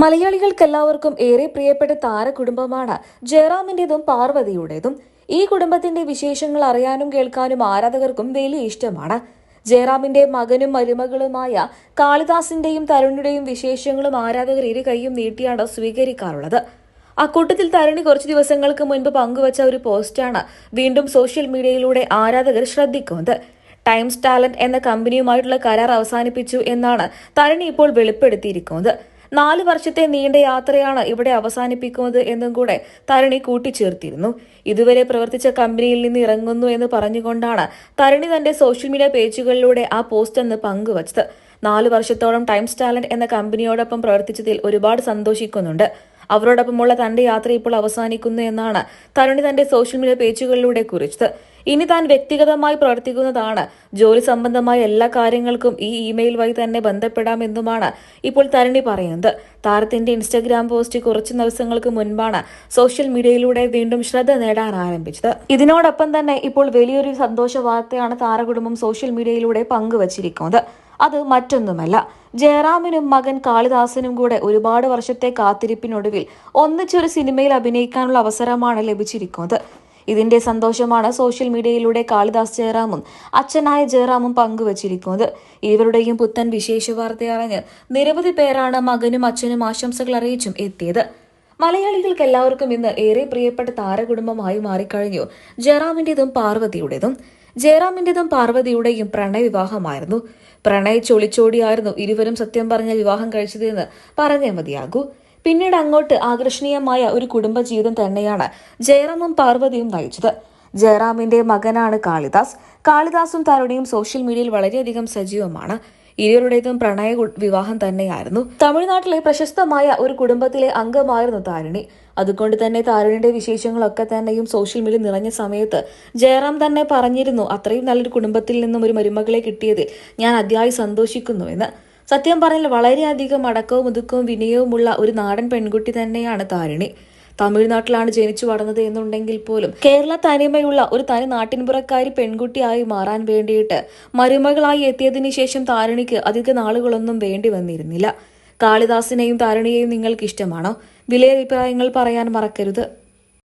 മലയാളികൾക്കെല്ലാവർക്കും ഏറെ പ്രിയപ്പെട്ട താരകുടുംബമാണ് ജയറാമിന്റേതും പാർവതിയുടേതും. ഈ കുടുംബത്തിന്റെ വിശേഷങ്ങൾ അറിയാനും കേൾക്കാനും ആരാധകർക്കും വലിയ ഇഷ്ടമാണ്. ജയറാമിന്റെ മകനും മരുമകളുമായ കാളിദാസിന്റെയും തരുണിയുടെയും വിശേഷങ്ങളും ആരാധകർ ഇരു കൈയും നീട്ടിയാണ് സ്വീകരിക്കാറുള്ളത്. അക്കൂട്ടത്തിൽ തരുണി കുറച്ചു ദിവസങ്ങൾക്ക് മുൻപ് പങ്കുവച്ച ഒരു പോസ്റ്റാണ് വീണ്ടും സോഷ്യൽ മീഡിയയിലൂടെ ആരാധകർ ശ്രദ്ധിക്കുന്നത്. ടൈംസ് ടാലന്റ് എന്ന കമ്പനിയുമായിട്ടുള്ള കരാർ അവസാനിപ്പിച്ചു എന്നാണ് തരുണി ഇപ്പോൾ വെളിപ്പെടുത്തിയിരിക്കുന്നത്. നാല് വർഷത്തെ നീണ്ട യാത്രയാണ് ഇവിടെ അവസാനിപ്പിക്കുന്നത് എന്നും കൂടെ തരണി കൂട്ടിച്ചേർത്തിരുന്നു. ഇതുവരെ പ്രവർത്തിച്ച കമ്പനിയിൽ നിന്ന് ഇറങ്ങുന്നു എന്ന് പറഞ്ഞുകൊണ്ടാണ് തരണി തന്റെ സോഷ്യൽ മീഡിയ പേജുകളിലൂടെ ആ പോസ്റ്റ് അന്ന് പങ്കുവച്ചത്. നാല് വർഷത്തോളം ടൈംസ് ടാലന്റ് എന്ന കമ്പനിയോടൊപ്പം പ്രവർത്തിച്ചതിൽ ഒരുപാട് സന്തോഷിക്കുന്നുണ്ട്. അവരോടൊപ്പമുള്ള തന്റെ യാത്ര ഇപ്പോൾ അവസാനിക്കുന്നു എന്നാണ് തരുണി തന്റെ സോഷ്യൽ മീഡിയ പേജുകളിലൂടെ കുറിച്ചത്. ഇനി താൻ വ്യക്തിഗതമായി പ്രവർത്തിക്കുന്നതാണ്. ജോലി സംബന്ധമായ എല്ലാ കാര്യങ്ങൾക്കും ഈ ഇമെയിൽ വഴി തന്നെ ബന്ധപ്പെടാമെന്നുമാണ് ഇപ്പോൾ തരണി പറയുന്നത്. താരത്തിന്റെ ഇൻസ്റ്റഗ്രാം പോസ്റ്റ് കുറച്ച് ദിവസങ്ങൾക്ക് മുൻപാണ് സോഷ്യൽ മീഡിയയിലൂടെ വീണ്ടും ശ്രദ്ധ നേടാൻ ആരംഭിച്ചത്. ഇതിനോടൊപ്പം തന്നെ ഇപ്പോൾ വലിയൊരു സന്തോഷ വാർത്തയാണ് താരകുടുംബം സോഷ്യൽ മീഡിയയിലൂടെ പങ്കുവച്ചിരിക്കുന്നത്. അത് മറ്റൊന്നുമല്ല. ജയറാമിനും മകൻ കാളിദാസനും കൂടെ ഒരുപാട് വർഷത്തെ കാത്തിരിപ്പിനൊടുവിൽ ഒന്നിച്ചൊരു സിനിമയിൽ അഭിനയിക്കാനുള്ള അവസരമാണ് ലഭിച്ചിരിക്കുന്നത്. ഇതിന്റെ സന്തോഷമാണ് സോഷ്യൽ മീഡിയയിലൂടെ കാളിദാസ് ജയറാമും അച്ഛനായ ജയറാമും പങ്കുവച്ചിരിക്കുന്നത്. ഇവരുടെയും പുത്തൻ വിശേഷ വാർത്തയറിഞ്ഞ് നിരവധി പേരാണ് മകനും അച്ഛനും ആശംസകൾ അറിയിച്ചും എത്തിയത്. മലയാളികൾക്ക് എല്ലാവർക്കും ഇന്ന് ഏറെ പ്രിയപ്പെട്ട താരകുടുംബമായി മാറിക്കഴിഞ്ഞു. ജയറാമിന്റേതും പാർവതിയുടേതും. ജയറാമിന്റേതും പാർവതിയുടെയും പ്രണയവിവാഹമായിരുന്നു. പ്രണയ ചൊളിച്ചോടിയായിരുന്നു ഇരുവരും സത്യം പറഞ്ഞ വിവാഹം കഴിച്ചതെന്ന് പറഞ്ഞേ മതിയാകൂ. പിന്നീട് അങ്ങോട്ട് ആകർഷണീയമായ ഒരു കുടുംബജീവിതം തന്നെയാണ് ജയറാമും പാർവതിയും നയിച്ചത്. ജയറാമിന്റെ മകനാണ് കാളിദാസ്. കാളിദാസും തരുണിയും സോഷ്യൽ മീഡിയയിൽ വളരെയധികം സജീവമാണ്. ഇരുവരുടേതും പ്രണയ വിവാഹം തന്നെയായിരുന്നു. തമിഴ്നാട്ടിലെ പ്രശസ്തമായ ഒരു കുടുംബത്തിലെ അംഗമായിരുന്നു താരിണി. അതുകൊണ്ട് തന്നെ താരുണിന്റെ വിശേഷങ്ങളൊക്കെ തന്നെയും സോഷ്യൽ മീഡിയ നിറഞ്ഞ സമയത്ത് ജയറാം തന്നെ പറഞ്ഞിരുന്നു അത്രയും നല്ലൊരു കുടുംബത്തിൽ നിന്നും ഒരു മരുമകളെ കിട്ടിയതിൽ ഞാൻ അതിയായി സന്തോഷിക്കുന്നു എന്ന്. സത്യം പറഞ്ഞാൽ വളരെയധികം അടക്കവും ഒതുക്കവും വിനയവുമുള്ള ഒരു നാടൻ പെൺകുട്ടി തന്നെയാണ് താരിണി. തമിഴ്നാട്ടിലാണ് ജനിച്ചു വളർന്നത് എന്നുണ്ടെങ്കിൽ പോലും കേരള തനിമയുള്ള ഒരു തനി നാട്ടിൻപുറക്കാരി പെൺകുട്ടിയായി മാറാൻ വേണ്ടിയിട്ട് മരുമകളായി എത്തിയതിനു ശേഷം താരിണിക്ക് അധിക നാളുകളൊന്നും വേണ്ടി വന്നിരുന്നില്ല. കാളിദാസിനെയും താരിണിയെയും നിങ്ങൾക്ക് ഇഷ്ടമാണോ? വിലയഭിപ്രായങ്ങൾ പറയാൻ മറക്കരുത്.